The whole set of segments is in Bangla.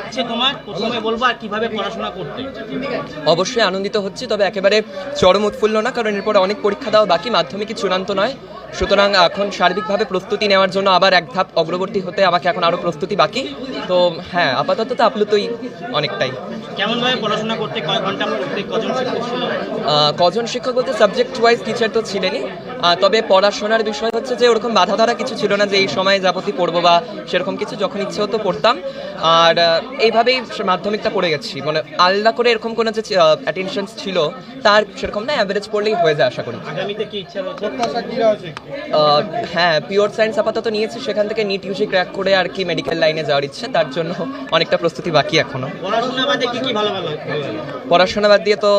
লাগছে তোমার? প্রথমে বলব আর কীভাবে পড়াশোনা করতে। অবশ্যই আনন্দিত হচ্ছি, তবে একেবারে চরম উৎফুল্ল না, কারণ এরপরে অনেক পরীক্ষা দেওয়া বাকি, মাধ্যমিকই চূড়ান্ত নয়। সুতরাং এখন সার্বিকভাবে প্রস্তুতি নেওয়ার জন্য আবার এক ধাপ অগ্রবর্তী হতে আমাকে এখন আরও প্রস্তুতি বাকি। তো হ্যাঁ আপাতত তো আপ্লুতই অনেকটাই। কেমন ভাবে পড়াশোনা করতে কয় ঘণ্টা পড়তে কজন শিক্ষক ছিল? কজন শিক্ষক বলতে সাবজেক্ট ওয়াইজ টিচার তো ছিলেনই। তবে পড়াশোনার বিষয় হচ্ছে যে ওরকম বাধা ধরা কিছু ছিল না যে এই সময়ে যাবতীয় পড়ব বা সেরকম কিছু যখন ইচ্ছে হতো পড়তাম। আর এইভাবেই মাধ্যমিকটা পড়ে গেছি। মানে আলাদা করে এরকম কোনো যে অ্যাটেনশন ছিল তার সেরকম না অ্যাভারেজ পড়লেই হয়ে যায় আশা করি। আগামীতে কি ইচ্ছা রয়েছে? আহ, হ্যাঁ পিওর সায়েন্স আপাতত নিয়েছি। সেখান থেকে নিট ইউজি ক্র্যাক করে আর কি মেডিকেল লাইনে যাওয়ার ইচ্ছে। তার জন্য অনেকটা প্রস্তুতি বাকি এখনও। পড়াশোনা বাদ দিয়ে তো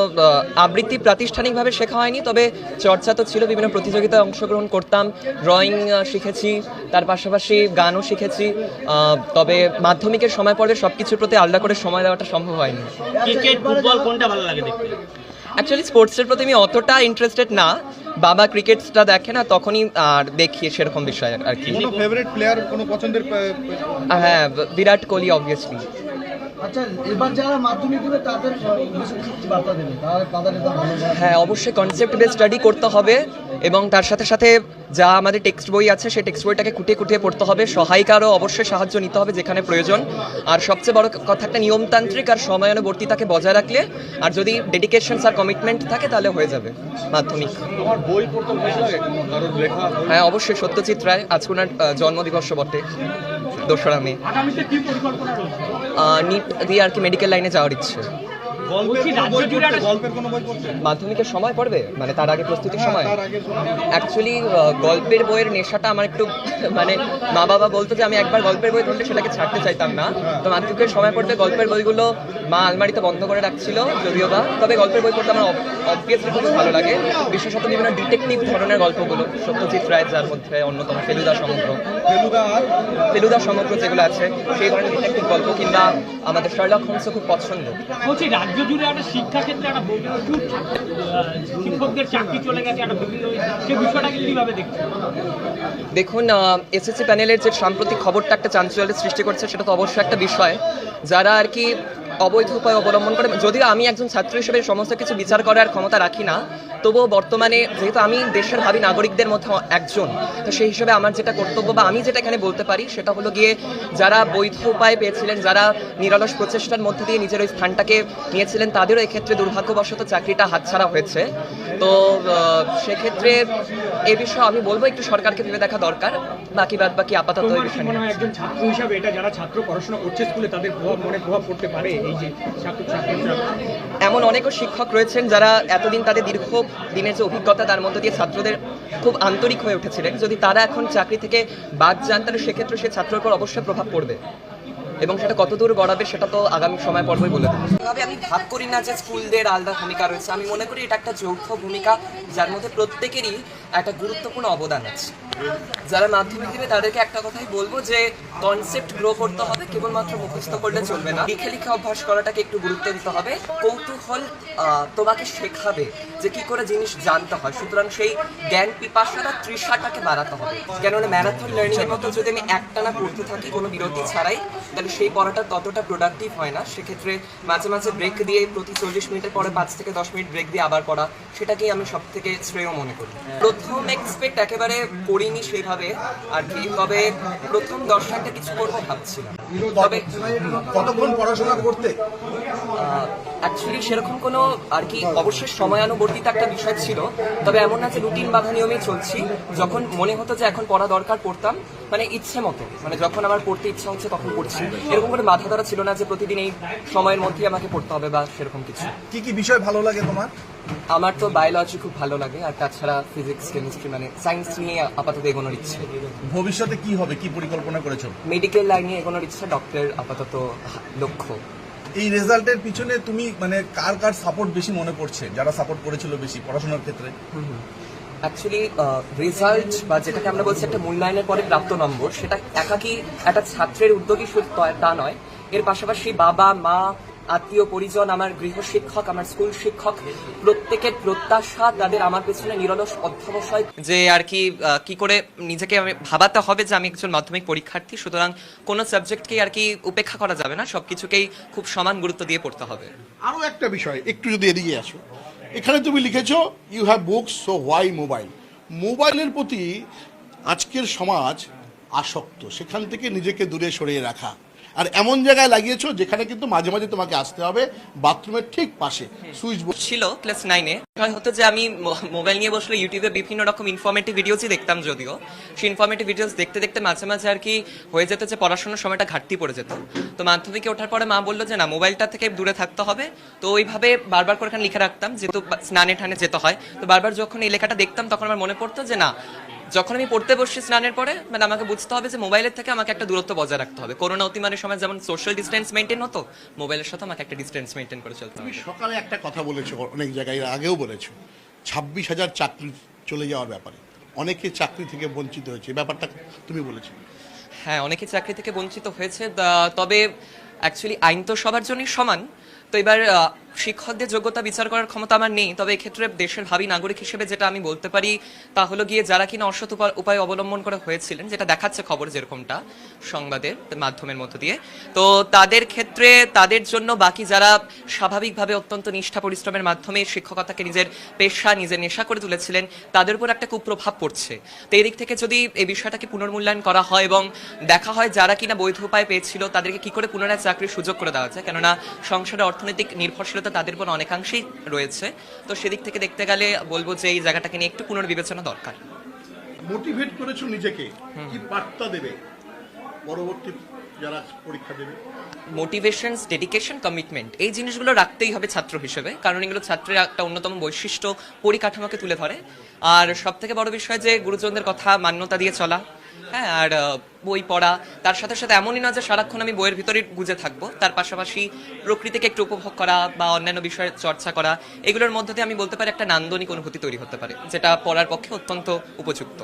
আবৃত্তি প্রাতিষ্ঠানিকভাবে শেখা হয়নি তবে চর্চা তো ছিল বিভিন্ন প্রতিযোগিতায় অংশগ্রহণ করতাম ড্রয়িং শিখেছি তার পাশাপাশি গানও শিখেছি তবে মাধ্যমিকের সময় পরে সব কিছুর প্রতি আলাদা করে সময় দেওয়াটা সম্ভব হয়নি। ক্রিকেট ফুটবল কোনটা ভালো লাগে দেখতে? অ্যাকচুয়ালি স্পোর্টসের প্রতি আমি অতটা ইন্টারেস্টেড না বাবা ক্রিকেটটা দেখে না তখনই আর দেখি সেরকম বিষয় আর কি। কোনো ফেভারিট প্লেয়ার কোনো পছন্দের হ্যাঁ বিরাট কোহলি অবভিয়াসলি আচ্ছা এবার যারা মাধ্যমিক দেবে তাদের বার্তা দেবে? তাহলে তাদের এটা ভালো হবে। হ্যাঁ অবশ্যই কনসেপ্ট বেস স্টাডি করতে হবে। এবং তার সাথে সাথে যা আমাদের টেক্সট বই আছে সেই টেক্সট বইটাকে খুঁটিয়ে কুটিয়ে পড়তে হবে। সহায়িকারও অবশ্যই সাহায্য নিতে হবে যেখানে প্রয়োজন। আর সবচেয়ে বড় কথা একটা নিয়মতান্ত্রিক আর সময়ানুবর্তিতাকে বজায় রাখলে আর যদি ডেডিকেশনস আর কমিটমেন্ট থাকে তাহলে হয়ে যাবে মাধ্যমিক। হ্যাঁ অবশ্যই সত্যজিৎ রায় আজকে ওনার জন্মদিবস বটে দোসরা মে। নিট দিয়ে আর কি মেডিকেল লাইনে যাওয়ার ইচ্ছে। মাধ্যমিকের সময় পড়বে? মানে তার আগে প্রস্তুতির সময়? আগে সময়। অ্যাকচুয়ালি গল্পের বইয়ের নেশাটা আমার একটু মানে মা বাবা বলতো যে আমি একবার গল্পের বই ধরলে সেটাকে ছাড়তে চাইতাম না। তো মাধ্যমিকের সময় পড়তে গল্পের বইগুলো মা আলমারিতে বন্ধ করে রাখছিল যদিও বা। তবে গল্পের বই পড়তে আমার অবভিয়াসলি খুব ভালো লাগে। বিশেষত বিভিন্ন ডিটেকটিভ ধরনের গল্পগুলো সত্যজিৎ রায় যার মধ্যে অন্যতম ফেলুদা সমগ্র। ফেলুদা সমগ্র যেগুলো আছে সেই ধরনের ডিটেকটিভ গল্প কিংবা আমাদের শার্লক হোমসও খুব পছন্দ। বলছি রাজ্য জুড়ে একটা শিক্ষা ক্ষেত্রে একটা প্রচুর শিক্ষকদের চাকরি চলে গেছে একটা বিভিন্ন সে বিষয়টাকে কীভাবে দেখছেন দেখুন এসএসসি প্যানেলের যে সাম্প্রতিক খবরটা একটা চাঞ্চল্যের সৃষ্টি করছে সেটা তো অবশ্যই একটা বিষয়। যারা আর কি অবৈধ উপায় অবলম্বন করে যদিও আমি একজন ছাত্র হিসেবে সমস্ত কিছু বিচার করার ক্ষমতা রাখি না তবুও বর্তমানে যেহেতু আমি দেশের ভাবি নাগরিকদের মধ্যে একজন তো সেই হিসেবে আমার যেটা কর্তব্য বা আমি যেটা এখানে বলতে পারি সেটা হলো গিয়ে যারা বৈধ উপায় পেয়েছিলেন যারা নিরলস প্রচেষ্টার মধ্যে দিয়ে নিজের ওই স্থানটাকে নিয়েছিলেন তাদেরও এক্ষেত্রে দুর্ভাগ্যবশত চাকরিটা হাতছাড়া হয়েছে। তো সেক্ষেত্রে এ বিষয়ে আমি বলব একটু সরকারকে ভেবে দেখা দরকার বাকি বাদ বাকি আপাতত বিষয় একজন ছাত্র হিসাবে এটা যারা ছাত্র পড়াশোনা করছে স্কুলে তাদের প্রভাব মনে প্রভাব পড়তে পারে? এই যে ছাত্র ছাত্রীরা এমন অনেকও শিক্ষক রয়েছেন যারা এতদিন তাদের দীর্ঘ দিনের যে অভিজ্ঞতা তার মধ্যে দিয়ে ছাত্রদের খুব আন্তরিক হয়ে উঠেছিলেন। যদি তারা এখন চাকরি থেকে বাদ যান তাহলে সেক্ষেত্রে সে ছাত্রের উপর অবশ্যই প্রভাব পড়বে এবং সেটা কতদূর গড়াবে সেটা তো আগামী সময় পর্বই বলে দেবে। তবে আমি ভাব করি না যে স্কুলদের আলাদা ভূমিকা রয়েছে। আমি মনে করি এটা একটা যৌথ ভূমিকা যার মধ্যে প্রত্যেকেরই একটা গুরুত্বপূর্ণ অবদান আছে। যারা মাধ্যমিক দিবে তাদেরকে একটা কথাই বলব যে কনসেপ্ট গ্রো করতে হবে, কেবলমাত্র মুখস্থ করলে চলবে না। লিখে লিখে অভ্যাস করাটাকে একটু গুরুত্ব দিতে হবে। কৌতূহল তোমাকে শেখাবে যে কি করে জিনিস জানতে হয়। সুতরাং সেই জ্ঞান পিপাসাটা, তৃষাটাকে বাড়াতে হবে। কেননা ম্যারাথন লার্নিং এর মতো যদি আমি একটানা পড়তে থাকি কোনো বিরতি ছাড়াই, তাহলে সেই পড়াটা ততটা প্রোডাক্টিভ হয় না। সেক্ষেত্রে মাঝে মাঝে ব্রেক দিয়ে প্রতি চল্লিশ মিনিটের পরে পাঁচ থেকে দশ মিনিট ব্রেক দিয়ে আবার পড়া, সেটাকেই আমি সব থেকে শ্রেয় মনে করি। প্রথম এক্সপেক্ট একেবারে করিনি সেভাবে আর কি। তবে প্রথম দর্শকটা কিছু করব ভাবছিলাম। তবে কতক্ষণ পড়াশোনা করতে? অ্যাকচুয়ালি সেরকম কোনো আর কি অবশ্যই সময়ানুবর্তিত একটা বিষয় ছিল। তবে এমন না যে রুটিন বাধা নিয়মেই চলছি। যখন মনে হতো যে এখন পড়া দরকার পড়তাম। মানে ইচ্ছে মতো। মানে যখন আমার পড়তে ইচ্ছা হচ্ছে তখন পড়ছি। এরকম করে বাধা ধরা ছিল না যে প্রতিদিন এই সময়ের মধ্যেই আমাকে পড়তে হবে বা সেরকম কিছু। কি কি বিষয় ভালো লাগে তোমার? আমার তো বায়োলজি খুব ভালো লাগে আর তাছাড়া ফিজিক্স কেমিস্ট্রি মানে সায়েন্স নিয়ে আপাতত এগোনোর ইচ্ছে। ভবিষ্যতে কি হবে কি পরিকল্পনা করেছ? মেডিকেল লাইনে এগোনোর ইচ্ছে ডক্টর আপাতত লক্ষ্য। এই রেজাল্টের পিছনে তুমি মানে কার কার সাপোর্ট বেশি মনে পড়ছে যারা সাপোর্ট করেছিল বেশি পড়াশোনার ক্ষেত্রে। অ্যাকচুয়ালি রেজাল্ট বা যেটাকে আমরা বলছি একটা মূল্যায়নের পরে প্রাপ্ত নম্বর সেটা একাকি একটা ছাত্রের উদ্যোগী শুধু তা নয়। এর পাশাপাশি বাবা মা আত্মীয় পরিজন আমার গৃহশিক্ষক আমার স্কুল শিক্ষক প্রত্যেকের প্রত্যাশা তাদের আমার পেছনে নিরলস অধ্যবসায়। যে আর কি কি করে নিজেকে আমি ভাবাতে হবে যে আমি একজন মাধ্যমিক পরীক্ষার্থী সুতরাং কোনো সাবজেক্টকেই আর কি উপেক্ষা করা যাবে না সবকিছুকেই খুব সমান গুরুত্ব দিয়ে পড়তে হবে। আরও একটা বিষয় একটু যদি এদিকে আসো। এখানে তুমি লিখেছো you have books so why mobile মোবাইলের প্রতি আজকের সমাজ আসক্ত সেখান থেকে নিজেকে দূরে সরিয়ে রাখা। আর এমন জায়গায় লাগিয়েছো যেখানে কিন্তু মাঝে মাঝে তোমাকে আসতে হবে বাথরুমের ঠিক পাশে। সুইচ বোর্ড ছিল ক্লাস নাইনে হতো যে আমি মোবাইল নিয়ে বসলে ইউটিউবে বিভিন্ন রকম ইনফরমেটিভ ভিডিওসই দেখতাম যদিও। সেই ইনফরমেটিভ ভিডিওস দেখতে দেখতে মাঝে মাঝে আর কি হয়ে যেত যে পড়াশোনার সময়টা ঘাটতি পড়ে যেত। তো মাধ্যমিকে ওঠার পরে মা বলল যে না মোবাইলটা থেকে দূরে থাকতে হবে। তো ওইভাবে বারবার করে এখানে লিখে রাখতাম যেহেতু স্নানে ঠানে যেতে হয়। তো বারবার যখন এই লেখাটা দেখতাম তখন আমার মনে পড়তো যে না যখন আমি পড়তে বসছি স্নানের পরে মানে আমাকে বুঝতে হবে যে মোবাইলের থেকে আমাকে একটা দূরত্ব বজায় রাখতে হবে। করোনা অতিমারের সময় যেমন সোশ্যাল ডিস্টেন্স মেনটেন হতো মোবাইলের সাথে আমাকে একটা ডিস্টেন্স মেনটেন করে চলতে হবে। তুমি সকালে একটা কথা বলেছ অনেক জায়গায় আগেও বলেছ ছাব্বিশ হাজার চাকরি চলে যাওয়ার ব্যাপারে। অনেকে চাকরি থেকে বঞ্চিত হয়েছে এই ব্যাপারটা তুমি বলেছ। হ্যাঁ অনেকে চাকরি থেকে বঞ্চিত হয়েছে তবে অ্যাকচুয়ালি আইন তো সবার জন্যই সমান। তো এবার শিক্ষকদের যোগ্যতা বিচার করার ক্ষমতা আমার নেই, তবে এক্ষেত্রে দেশের ভাবি নাগরিক হিসেবে যেটা আমি বলতে পারি, তা হলো গিয়ে যারা কিনা অসৎ উপা- উপায় অবলম্বন করে হয়েছিলেন, যেটা দেখাচ্ছে খবর যেরকমটা সংবাদের মাধ্যমের মধ্য দিয়ে, তো তাদের ক্ষেত্রে তাদের জন্য বাকি যারা স্বাভাবিকভাবে অত্যন্ত নিষ্ঠা পরিশ্রমের মাধ্যমে শিক্ষকতাকে নিজের পেশা, নিজের নেশা করে তুলেছিলেন, তাদের উপর একটা কুপ্রভাব পড়ছে। তো এই দিক থেকে যদি এই বিষয়টাকে পুনর্মূল্যায়ন করা হয় এবং দেখা হয় যারা কিনা বৈধ উপায় পেয়েছিল, তাদেরকে কি করে পুনরায় চাকরির সুযোগ করে দেওয়া যায়? কেননা সংসারের অর্থনৈতিক নির্ভরশীলতা তাদের উপর অনেকাংশেই রয়েছে। তো সেদিক থেকে দেখতে গেলে বলব যে এই জায়গাটাকে নিয়ে একটু পুনর্বিবেচনা দরকার। মোটিভেট করেছ নিজেকে? কি বার্তা দেবে? পরবর্তী যারা পরীক্ষা দেবে? মোটিভেশন ডেডিকেশন কমিটমেন্ট এই জিনিসগুলো রাখতেই হবে ছাত্র হিসেবে। কারণ এগুলো ছাত্রের একটা অন্যতম বৈশিষ্ট্য পরিকাঠামোকে তুলে ধরে। আর সব থেকে বড় বিষয় যে গুরুজনদের কথা মান্যতা দিয়ে চলা হ্যাঁ আর বই পড়া, তার সাথে সাথে এমনই না যে সারাক্ষণ আমি বইয়ের ভিতরে গুজে থাকব। তার পাশাপাশি প্রকৃতিকে একটু উপভোগ করা বা অন্যান্য বিষয়ে চর্চা করা, এগুলোর মধ্যে দিয়ে আমি বলতে পারি একটা নান্দনিক অনুভূতি তৈরি হতে পারে, যেটা পড়ার পক্ষে অত্যন্ত উপযুক্ত।